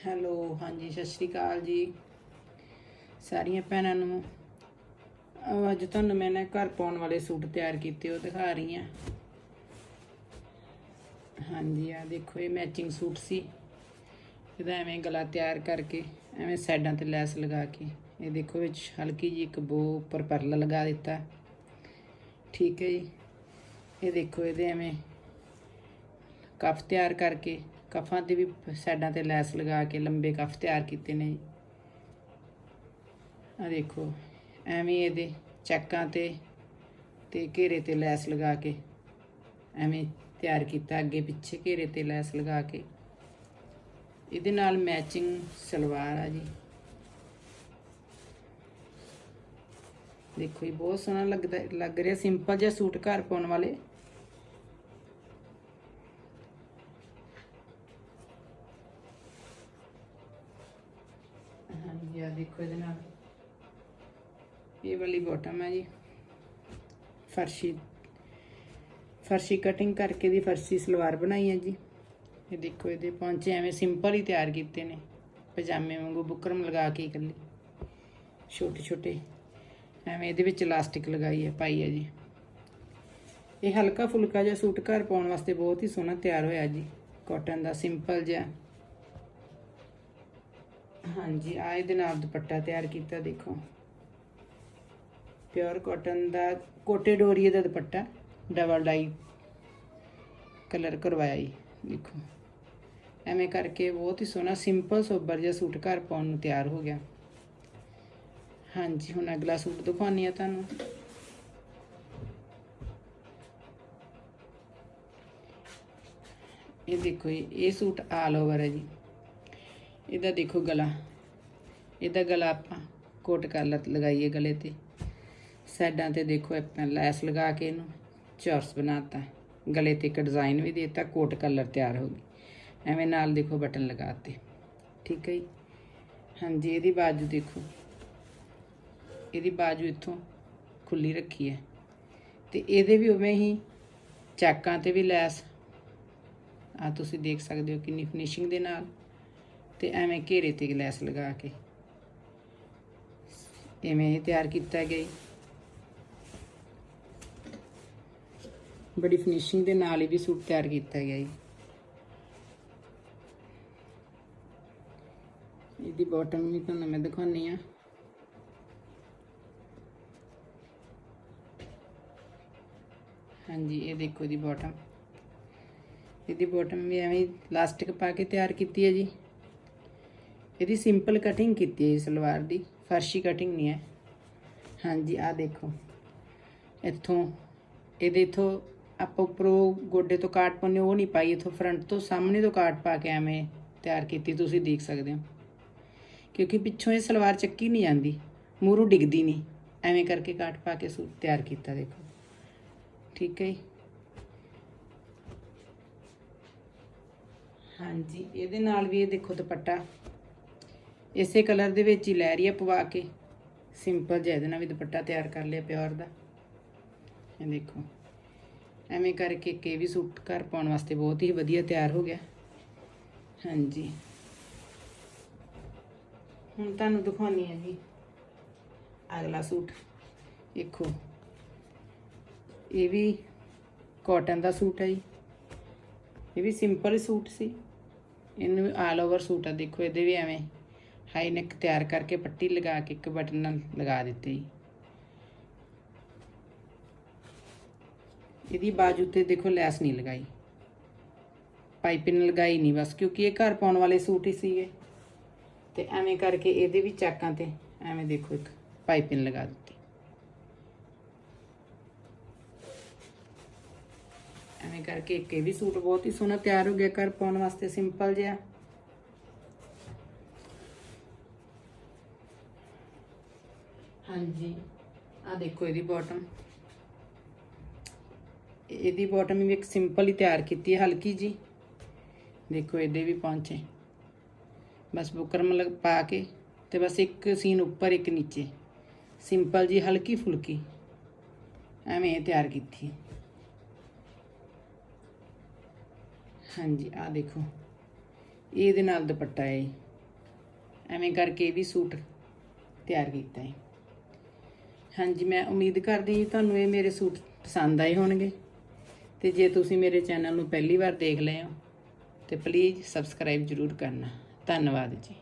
Hello, ਹਾਂਜੀ, ਸਤਿ ਸ਼੍ਰੀ ਅਕਾਲ ਜੀ। ਸਾਰੀਆਂ ਭੈਣਾਂ ਨੂੰ ਅੱਜ ਤੁਹਾਨੂੰ ਮੈਂ ਨਾ ਘਰ ਪਾਉਣ ਵਾਲੇ ਸੂਟ ਤਿਆਰ ਕੀਤੇ, ਉਹ ਦਿਖਾ ਰਹੀ ਹਾਂ। ਹਾਂਜੀ ਆ ਦੇਖੋ, ਇਹ ਮੈਚਿੰਗ ਸੂਟ ਸੀ। ਇਹਦਾ ਐਵੇਂ ਗਲਾ ਤਿਆਰ ਕਰਕੇ, ਐਵੇਂ ਸਾਈਡਾਂ ਤੇ ਲੈਸ ਲਗਾ ਕੇ, ਇਹ ਦੇਖੋ ਵਿੱਚ ਹਲਕੀ ਜੀ ਇੱਕ ਬੋ ਉੱਪਰ ਪਰਲਾ ਲਗਾ ਦਿੱਤਾ। ਠੀਕ ਹੈ ਜੀ। ਇਹ ਦੇਖੋ, ਇਹਦੇ ਐਵੇਂ ਕਫ ਤਿਆਰ ਕਰਕੇ ਕਫਾਂ ਤੇ ਵੀ ਸਾਈਡਾਂ ਤੇ ਲੈਸ ਲਗਾ ਕੇ ਲੰਬੇ ਕਫ ਤਿਆਰ ਕੀਤੇ ਨੇ। ਆ ਦੇਖੋ, ਐਵੇਂ ਇਹਦੇ ਚੱਕਾਂ ਤੇ ਤੇ ਘੇਰੇ ਤੇ ਲੈਸ ਲਗਾ ਕੇ ਐਵੇਂ ਤਿਆਰ ਕੀਤਾ, ਅੱਗੇ ਪਿੱਛੇ ਘੇਰੇ ਤੇ ਲੈਸ ਲਗਾ ਕੇ। ਇਹਦੇ ਨਾਲ ਮੈਚਿੰਗ ਸਲਵਾਰ ਆ ਜੀ। ਦੇਖੋ ਇਹ ਬਹੁਤ ਸੋਹਣਾ ਲੱਗਦਾ, ਲੱਗ ਰਿਹਾ। ਸਿੰਪਲ ਜਿਹਾ ਸੂਟ ਘਰ ਪਾਉਣ ਵਾਲੇ। ਹਾਂਜੀ ਆ ਦੇਖੋ ਇਹਦੇ ਨਾਲ। ਇਹ ਵਾਲੀ ਬਾਟਮ ਹੈ ਜੀ। ਫਰਸ਼ੀ ਫਰਸ਼ੀ ਕਟਿੰਗ ਕਰਕੇ ਦੀ ਫਰਸ਼ੀ ਸਲਵਾਰ ਬਣਾਈ ਹੈ ਜੀ। ਇਹ ਦੇਖੋ ਇਹਦੇ ਪੌਂਚੇ ਐਵੇਂ ਸਿੰਪਲ ਹੀ ਤਿਆਰ ਕੀਤੇ ਨੇ। ਪਜਾਮੇ ਵਾਂਗੂ ਬੁਕਰਮ ਲਗਾ ਕੇ ਇਕੱਲੀ। ਛੋਟੇ ਛੋਟੇ। ਐਵੇਂ ਇਹਦੇ ਵਿੱਚ ਇਲਾਸਟਿਕ ਲਗਾਈ ਹੈ, ਪਾਈ ਹੈ ਜੀ। ਇਹ ਹਲਕਾ ਫੁਲਕਾ ਜਿਹਾ ਸੂਟ ਘਰ ਪਾਉਣ ਵਾਸਤੇ ਬਹੁਤ ਹੀ ਸੋਹਣਾ ਤਿਆਰ ਹੋਇਆ ਜੀ। ਕਾਟਨ ਦਾ ਸਿੰਪਲ ਜਿਹਾ। ਹਾਂਜੀ ਆ ਇਹਦੇ ਨਾਲ ਦੁਪੱਟਾ ਤਿਆਰ ਕੀਤਾ, ਦੇਖੋ। ਪਿਓਰ ਕਾਟਨ ਦਾ ਕੋਟੇ ਡੋਰੀਏ ਦਾ ਦੁਪੱਟਾ ਡਬਲ ਡਾਈ ਕਲਰ ਕਰਵਾਇਆ ਜੀ, ਦੇਖੋ। ਐਵੇਂ ਕਰਕੇ ਬਹੁਤ ਹੀ ਸੋਹਣਾ ਸਿੰਪਲ ਸੋਬਰ ਜਿਹਾ ਸੂਟ ਘਰ ਪਾਉਣ ਨੂੰ ਤਿਆਰ ਹੋ ਗਿਆ। ਹਾਂਜੀ, ਹੁਣ ਅਗਲਾ ਸੂਟ ਦਿਖਾਉਣੀ ਆ ਤੁਹਾਨੂੰ। ਇਹ ਦੇਖੋ ਜੀ, ਇਹ ਸੂਟ ਆਲ ਓਵਰ ਹੈ ਜੀ। ਇਹਦਾ ਦੇਖੋ ਗਲਾ। ਇਹਦਾ ਗਲਾ ਆਪਾਂ ਕੋਟ ਕਲਰ ਲਗਾਈਏ ਗਲੇ ਤੇ। ਸਾਈਡਾਂ ਤੇ ਦੇਖੋ ਆਪਾਂ ਲੈਸ ਲਗਾ ਕੇ ਇਹਨੂੰ ਚੌਰਸ ਬਣਾਤਾ। ਗਲੇ ਤੇ ਇੱਕ ਡਿਜ਼ਾਈਨ ਵੀ ਦੇਤਾ, ਕੋਟ ਕਲਰ ਤਿਆਰ ਹੋ ਗਈ। ਐਵੇਂ ਨਾਲ ਦੇਖੋ ਬਟਨ ਲਗਾਤੇ। ਠੀਕ ਹੈ ਜੀ? ਹਾਂਜੀ, ਇਹਦੀ ਬਾਜੂ ਦੇਖੋ। ਇਹਦੀ ਬਾਜੂ ਇੱਥੋਂ ਖੁੱਲੀ ਰੱਖੀ ਹੈ। ਤੇ ਇਹਦੇ ਵੀ ਉਵੇਂ ਹੀ ਚਾਕਾਂ ਤੇ ਵੀ ਲੈਸ। ਆ ਤੁਸੀਂ ਦੇਖ ਸਕਦੇ ਹੋ ਕਿੰਨੀ ਫਿਨਿਸ਼ਿੰਗ ਦੇ ਨਾਲ। ਤੇ ਐਵੇਂ ਘੇਰੇ ਤੇ ਲੈਸ ਲਗਾ ਕੇ। ਇਵੇਂ ਇਹ ਤਿਆਰ ਕੀਤਾ ਗਿਆ ਜੀ। ਬੜੀ ਫਿਨਿਸ਼ਿੰਗ ਦੇ ਨਾਲ ਹੀ ਵੀ ਸੂਟ ਤਿਆਰ ਕੀਤਾ ਗਿਆ ਜੀ। ਇਹਦੀ ਬਾਟਮ ਵੀ ਤੁਹਾਨੂੰ ਮੈਂ ਦਿਖਾਉਣੀ ਆ ਹਾਂਜੀ, ਇਹ ਦੇਖੋ ਦੀ ਬਾਟਮ ਇਹਦੀ ਬਾਟਮ ਵੀ ਐਵੇਂ ਲਾਸਟਿਕ ਪਾ ਕੇ ਤਿਆਰ ਕੀਤੀ ਹੈ ਜੀ। ਇਹਦੀ ਸਿੰਪਲ ਕਟਿੰਗ ਕੀਤੀ ਹੈ ਜੀ ਸਲਵਾਰ ਦੀ, ਫਰਸ਼ੀ ਕਟਿੰਗ ਨਹੀਂ ਹੈ। ਹਾਂਜੀ ਆ ਦੇਖੋ। ਇੱਥੋਂ, ਇਹਦੇ ਇਥੋਂ ਆਪਾਂ ਉੱਪਰੋਂ ਗੋਡੇ ਤੋਂ ਕਾਟ ਪਾਉਂਦੇ ਉਹ ਨਹੀਂ ਪਾਈ, ਇਥੋਂ ਫਰੰਟ ਤੋਂ ਸਾਹਮਣੇ ਤੋਂ ਕਾਟ ਪਾ ਕੇ ਐਵੇਂ ਤਿਆਰ ਕੀਤੀ, ਤੁਸੀਂ ਦੇਖ ਸਕਦੇ ਹੋ। ਕਿਉਂਕਿ ਪਿੱਛੋਂ ਇਹ ਸਲਵਾਰ ਚੱਕੀ ਨਹੀਂ ਜਾਂਦੀ, ਮੂਹਰੋਂ ਡਿੱਗਦੀ ਨਹੀਂ। ਐਵੇਂ ਕਰਕੇ ਕਾਟ ਪਾ ਕੇ ਸੂਟ ਤਿਆਰ ਕੀਤਾ, ਦੇਖੋ। ਠੀਕ ਹੈ ਜੀ। ਹਾਂਜੀ, ਇਹਦੇ ਨਾਲ ਵੀ ਇਹ ਦੇਖੋ ਦੁਪੱਟਾ। ਇਸੇ ਕਲਰ ਦੇ ਵਿੱਚ ਹੀ ਲੈ ਰਹੀ ਆ ਪਵਾ ਕੇ। ਸਿੰਪਲ ਜਿਹਾ ਇਹਦੇ ਨਾਲ ਵੀ ਦੁਪੱਟਾ ਤਿਆਰ ਕਰ ਲਿਆ ਪਿਓਰ ਦਾ। ਇਹ ਦੇਖੋ। ਐਵੇਂ ਕਰਕੇ ਕੇ ਵੀ ਸੂਟ ਘਰ ਪਾਉਣ ਵਾਸਤੇ ਬਹੁਤ ਹੀ ਵਧੀਆ ਤਿਆਰ ਹੋ ਗਿਆ। ਹਾਂਜੀ। ਹੁਣ ਤੁਹਾਨੂੰ ਦਿਖਾਉਣੀ ਹੈ ਜੀ। ਅਗਲਾ ਸੂਟ। ਦੇਖੋ। ਇਹ ਵੀ ਕਾਟਨ ਦਾ ਸੂਟ ਹੈ ਜੀ। ਇਹ ਵੀ ਸਿੰਪਲ ਸੂਟ ਸੀ। ਇਹਨੂੰ ਵੀ ਆਲ ਓਵਰ ਸੂਟ ਆ। ਦੇਖੋ, ਇਹਦੇ ਵੀ ਐਵੇਂ ਹਾਈ ਨੈਕ ਤਿਆਰ ਕਰਕੇ ਪੱਟੀ ਲਗਾ ਕੇ ਇੱਕ ਬਟਨ ਨਾਲ ਲਗਾ ਦਿੱਤੀ ਜੀ। ਇਹਦੀ ਬਾਜੂ ਤੇ ਦੇਖੋ ਲੈਸ ਨਹੀਂ ਲਗਾਈ। ਪਾਈਪਿੰਗ ਲਗਾਈ ਨਹੀਂ ਬਸ, ਕਿਉਂਕਿ ਇਹ ਘਰ ਪਾਉਣ ਵਾਲੇ ਸੂਟ ਹੀ ਸੀਗੇ। ਤੇ ਐਵੇਂ ਕਰਕੇ ਇਹਦੇ ਵੀ ਚਾਕਾਂ ਤੇ ਐਵੇਂ ਦੇਖੋ ਇੱਕ ਪਾਈਪਿੰਗ ਲਗਾ ਦਿੱਤੀ। ਐਵੇਂ ਕਰਕੇ ਇੱਕ ਇਹ ਵੀ ਸੂਟ ਬਹੁਤ ਹੀ ਸੋਹਣਾ ਤਿਆਰ ਹੋ ਗਿਆ ਘਰ ਪਾਉਣ ਵਾਸਤੇ, ਸਿੰਪਲ ਜਿਹਾ। ਹਾਂਜੀ। ਆ ਦੇਖੋ ਇਹਦੀ ਬਾਟਮ ਇਹਦੀ ਬਾਟਮ ਵੀ ਇੱਕ ਸਿੰਪਲ ਹੀ ਤਿਆਰ ਕੀਤੀ ਹੈ, ਹਲਕੀ ਜੀ ਦੇਖੋ ਇਹਦੇ ਵੀ ਪਹੁੰਚੇ ਬਸ ਬੁਕਰਮ ਲਗ ਪਾ ਕੇ ਤੇ ਬਸ ਇੱਕ ਸੀਨ ਉੱਪਰ, ਇੱਕ ਨੀਚੇ। ਸਿੰਪਲ ਜੀ ਹਲਕੀ ਫੁਲਕੀ। ਐਵੇਂ ਇਹ ਤਿਆਰ ਕੀਤੀ ਹਾਂਜੀ ਆ ਦੇਖੋ। ਇਹਦੇ ਨਾਲ ਦੁਪੱਟਾ ਹੈ ਜੀ। ਐਵੇਂ ਕਰਕੇ ਇਹ ਵੀ ਸੂਟ ਤਿਆਰ ਕੀਤਾ ਹੈ। ਹਾਂਜੀ, ਮੈਂ ਉਮੀਦ ਕਰਦੀ ਹਾਂ ਜੀ ਤੁਹਾਨੂੰ ਇਹ ਮੇਰੇ ਸੂਟ ਪਸੰਦ ਆਏ ਹੋਣਗੇ। ਤੇ ਜੇ ਤੁਸੀਂ ਮੇਰੇ ਚੈਨਲ ਨੂੰ ਪਹਿਲੀ ਵਾਰ ਦੇਖ ਲਏ ਹੋ, ਤੇ ਪਲੀਜ਼ ਸਬਸਕ੍ਰਾਈਬ ਜ਼ਰੂਰ ਕਰਨਾ। ਧੰਨਵਾਦ ਜੀ।